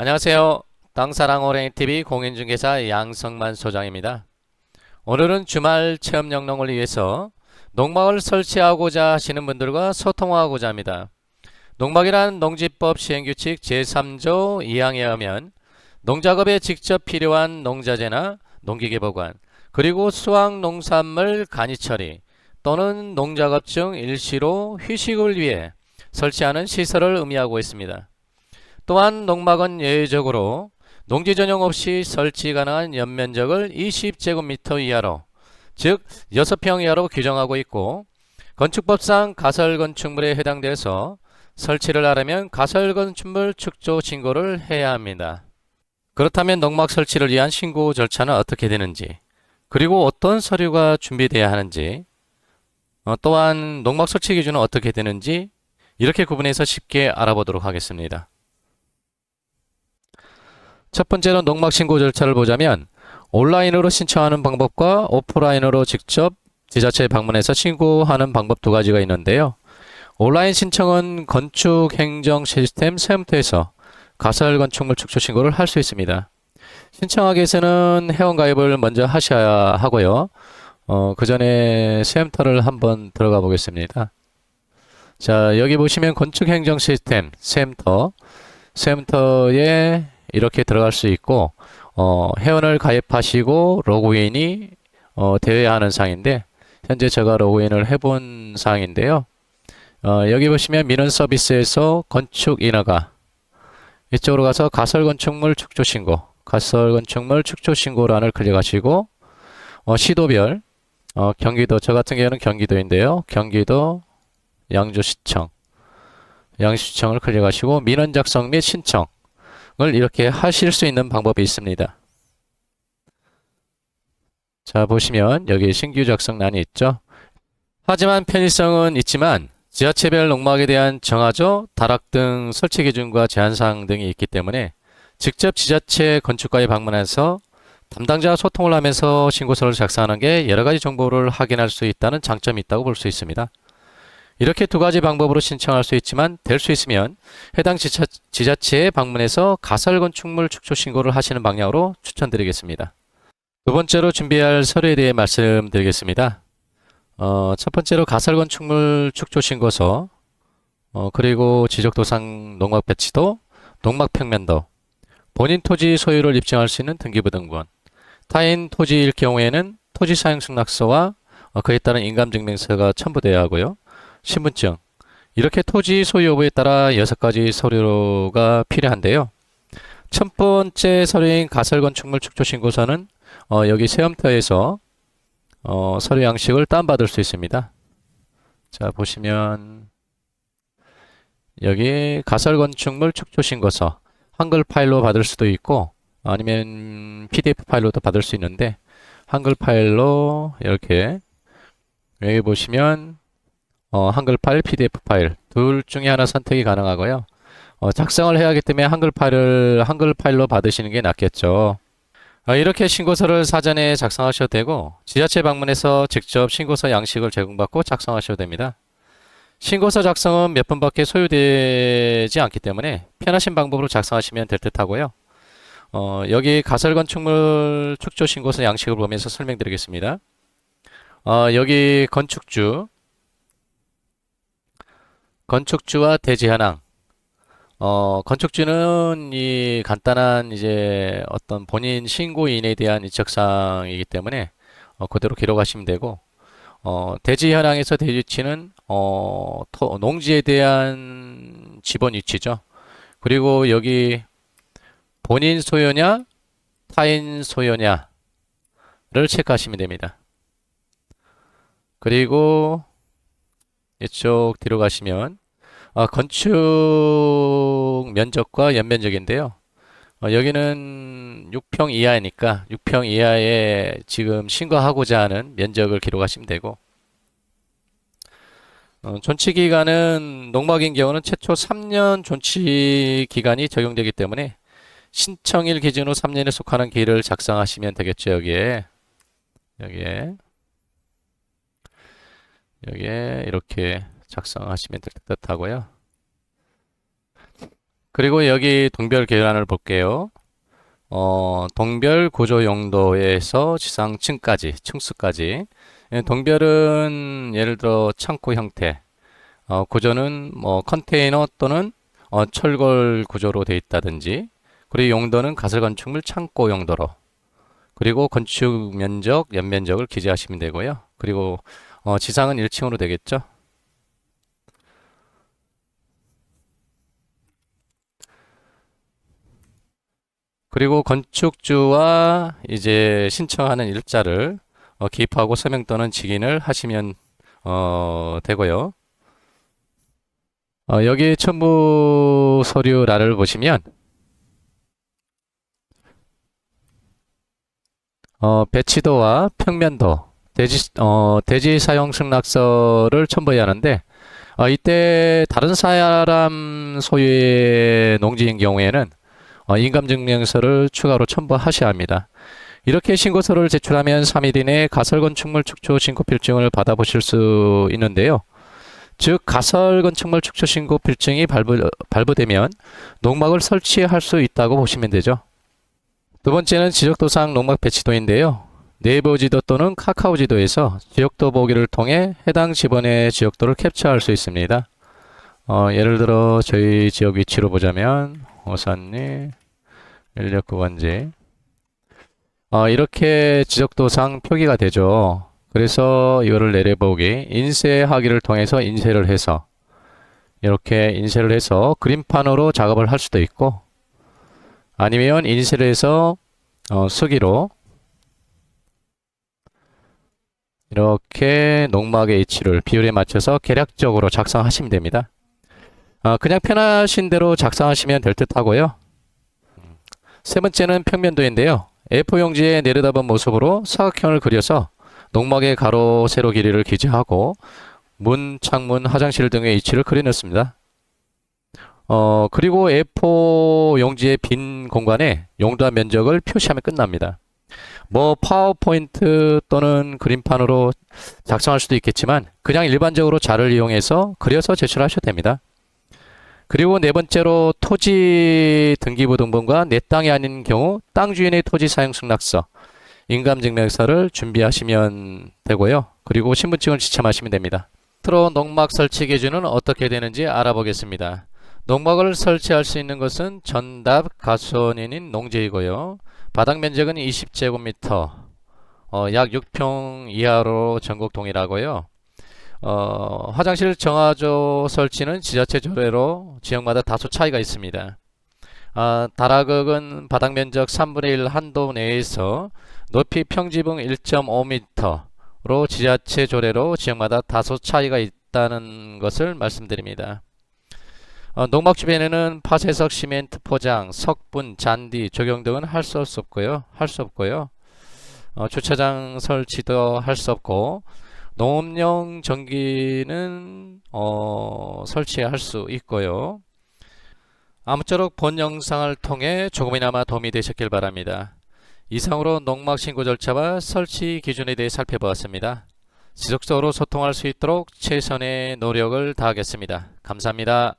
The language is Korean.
안녕하세요. 땅사랑 오랭이TV 공인중개사 양성만 소장입니다. 오늘은 주말 체험 영농을 위해서 농막을 설치하고자 하시는 분들과 소통하고자 합니다. 농막이란 농지법 시행규칙 제3조 2항에 의하면 농작업에 직접 필요한 농자재나 농기계 보관, 그리고 수확 농산물 간이 처리 또는 농작업 중 일시로 휴식을 위해 설치하는 시설을 의미하고 있습니다. 또한 농막은 예외적으로 농지 전용 없이 설치 가능한 연면적을 20제곱미터 이하로 즉 6평 이하로 규정하고 있고 건축법상 가설 건축물에 해당돼서 설치를 하려면 가설 건축물 축조 신고를 해야 합니다. 그렇다면 농막 설치를 위한 신고 절차는 어떻게 되는지 그리고 어떤 서류가 준비돼야 하는지 어, 또한 농막 설치 기준은 어떻게 되는지 이렇게 구분해서 쉽게 알아보도록 하겠습니다. 첫 번째로 농막 신고 절차를 보자면 온라인으로 신청하는 방법과 오프라인으로 직접 지자체에 방문해서 신고하는 방법 두 가지가 있는데요. 온라인 신청은 건축 행정 시스템 세움터에서 가설 건축물 축소 신고를 할 수 있습니다. 신청하기 위해서는 회원가입을 먼저 하셔야 하고요. 어, 그 전에 세움터를 한번 들어가 보겠습니다. 자, 여기 보시면 건축 행정 시스템 세움터, 세움터에 이렇게 들어갈 수 있고 어, 회원을 가입하시고 로그인이 어, 되어야 하는 상인데 현재 제가 로그인을 해본 상인데요. 어, 여기 보시면 민원 서비스에서 건축 인허가 이쪽으로 가서 가설 건축물 축조 신고 가설 건축물 축조 신고란을 클릭하시고 어, 시도별 어, 경기도 저 같은 경우는 경기도인데요. 경기도 양주시청 양주시청을 클릭하시고 민원 작성 및 신청 을 이렇게 하실 수 있는 방법이 있습니다. 자, 보시면 여기 신규 작성란이 있죠. 하지만 편의성은 있지만 지하체별 농막에 대한 정하조, 다락 등 설치 기준과 제한사항 등이 있기 때문에 직접 지자체 건축가에 방문해서 담당자와 소통을 하면서 신고서를 작성하는 게 여러 가지 정보를 확인할 수 있다는 장점이 있다고 볼 수 있습니다. 이렇게 두 가지 방법으로 신청할 수 있지만 될 수 있으면 해당 지자, 지자체에 방문해서 가설 건축물 축소 신고를 하시는 방향으로 추천드리겠습니다. 두 번째로 준비할 서류에 대해 말씀드리겠습니다. 어, 첫 번째로 가설 건축물 축소 신고서, 어, 그리고 지적도상 농막 배치도, 농막 평면도, 본인 토지 소유를 입증할 수 있는 등기부등본, 타인 토지일 경우에는 토지 사용 승낙서와 어, 그에 따른 인감증명서가 첨부되어야 하고요. 신분증 이렇게 토지 소유 여부에 따라 여섯 가지 서류가 필요한데요. 첫 번째 서류인 가설 건축물 축조 신고서는 어, 여기 세움터에서 어, 서류 양식을 다운받을 수 있습니다. 자 보시면 여기 가설 건축물 축조 신고서 한글 파일로 받을 수도 있고 아니면 PDF 파일로도 받을 수 있는데 한글 파일로 이렇게 여기 보시면 어, 한글 파일, PDF 파일 둘 중에 하나 선택이 가능하고요. 어, 작성을 해야 하기 때문에 한글 파일을 한글 파일로 받으시는 게 낫겠죠. 어, 이렇게 신고서를 사전에 작성하셔도 되고 지자체 방문해서 직접 신고서 양식을 제공받고 작성하셔도 됩니다. 신고서 작성은 몇 분밖에 소요되지 않기 때문에 편하신 방법으로 작성하시면 될 듯 하고요. 어, 여기 가설 건축물 축조 신고서 양식을 보면서 설명드리겠습니다. 어, 여기 건축주 건축주와 대지 현황. 어, 건축주는 이 간단한 이제 어떤 본인 신고인에 대한 이적사항이기 때문에 어, 그대로 기록하시면 되고, 어, 대지 현황에서 대지 위치는 어, 토, 농지에 대한 지번 위치죠. 그리고 여기 본인 소유냐, 타인 소유냐를 체크하시면 됩니다. 그리고 이쪽 뒤로 가시면 아, 건축 면적과 연면적인데요. 어, 여기는 6평 이하니까 6평 이하에 지금 신고하고자 하는 면적을 기록하시면 되고 어, 존치 기간은 농막인 경우는 최초 3년 존치 기간이 적용되기 때문에 신청일 기준으로 3년에 속하는 기를 작성하시면 되겠죠 여기에 여기에 여기에 이렇게 작성하시면 될 듯 하고요. 그리고 여기 동별 계란을 볼게요. 어, 동별 구조 용도에서 지상층까지, 층수까지. 예, 동별은 예를 들어 창고 형태, 어, 구조는 뭐 컨테이너 또는 어, 철골 구조로 되어 있다든지, 그리고 용도는 가설 건축물 창고 용도로, 그리고 건축 면적, 연면적을 기재하시면 되고요. 그리고 어, 지상은 1층으로 되겠죠. 그리고 건축주와 이제 신청하는 일자를 어, 기입하고 서명 또는 직인을 하시면 어, 되고요. 어, 여기 첨부 서류란을 보시면 어, 배치도와 평면도, 대지, 어, 대지 사용 승낙서를 첨부해야 하는데 어, 이때 다른 사람 소유의 농지인 경우에는 어, 인감증명서를 추가로 첨부하셔야 합니다. 이렇게 신고서를 제출하면 3일 이내에 가설건축물 축소 신고 필증을 받아보실 수 있는데요. 즉 가설건축물 축소 신고 필증이 발부, 발부되면 농막을 설치할 수 있다고 보시면 되죠. 두 번째는 지적도상 농막 배치도인데요. 네이버 지도 또는 카카오 지도에서 지역도 보기를 통해 해당 지번의 지역도를 캡처할 수 있습니다. 어, 예를 들어 저희 지역 위치로 보자면 오산리 인력 구간지 어, 이렇게 지적도상 표기가 되죠. 그래서 이거를 내려보기 인쇄하기를 통해서 인쇄를 해서 이렇게 인쇄를 해서 그림판으로 작업을 할 수도 있고 아니면 인쇄를 해서 어, 수기로 이렇게 농막의 위치를 비율에 맞춰서 계략적으로 작성하시면 됩니다. 어, 그냥 편하신 대로 작성하시면 될 듯 하고요. 세 번째는 평면도인데요. A4 용지에 내려다본 모습으로 사각형을 그려서 농막의 가로, 세로 길이를 기재하고 문, 창문, 화장실 등의 위치를 그려냈습니다. 어, 그리고 A4 용지의 빈 공간에 용도와 면적을 표시하면 끝납니다. 뭐 파워포인트 또는 그림판으로 작성할 수도 있겠지만 그냥 일반적으로 자를 이용해서 그려서 제출하셔도 됩니다. 그리고 네 번째로 토지 등기부 등본과 내 땅이 아닌 경우 땅 주인의 토지 사용 승낙서, 인감증명서를 준비하시면 되고요. 그리고 신분증을 지참하시면 됩니다. 트로 농막 설치 기준은 어떻게 되는지 알아보겠습니다. 농막을 설치할 수 있는 것은 전답 가수원인인 농지이고요. 바닥 면적은 20제곱미터, 어, 약 6평 이하로 전국 동일하고요. 어, 화장실 정화조 설치는 지자체 조례로 지역마다 다소 차이가 있습니다. 아, 다락은 바닥 면적 3분의 1 한도 내에서 높이 평지붕 1.5m로 지자체 조례로 지역마다 다소 차이가 있다는 것을 말씀드립니다. 어, 농막 주변에는 파쇄석, 시멘트 포장, 석분, 잔디, 조경 등은 할 수 없고요. 할 수 없고요. 어, 주차장 설치도 할 수 없고 농업용 전기는 어, 설치할 수 있고요. 아무쪼록 본 영상을 통해 조금이나마 도움이 되셨길 바랍니다. 이상으로 농막 신고 절차와 설치 기준에 대해 살펴보았습니다. 지속적으로 소통할 수 있도록 최선의 노력을 다하겠습니다. 감사합니다.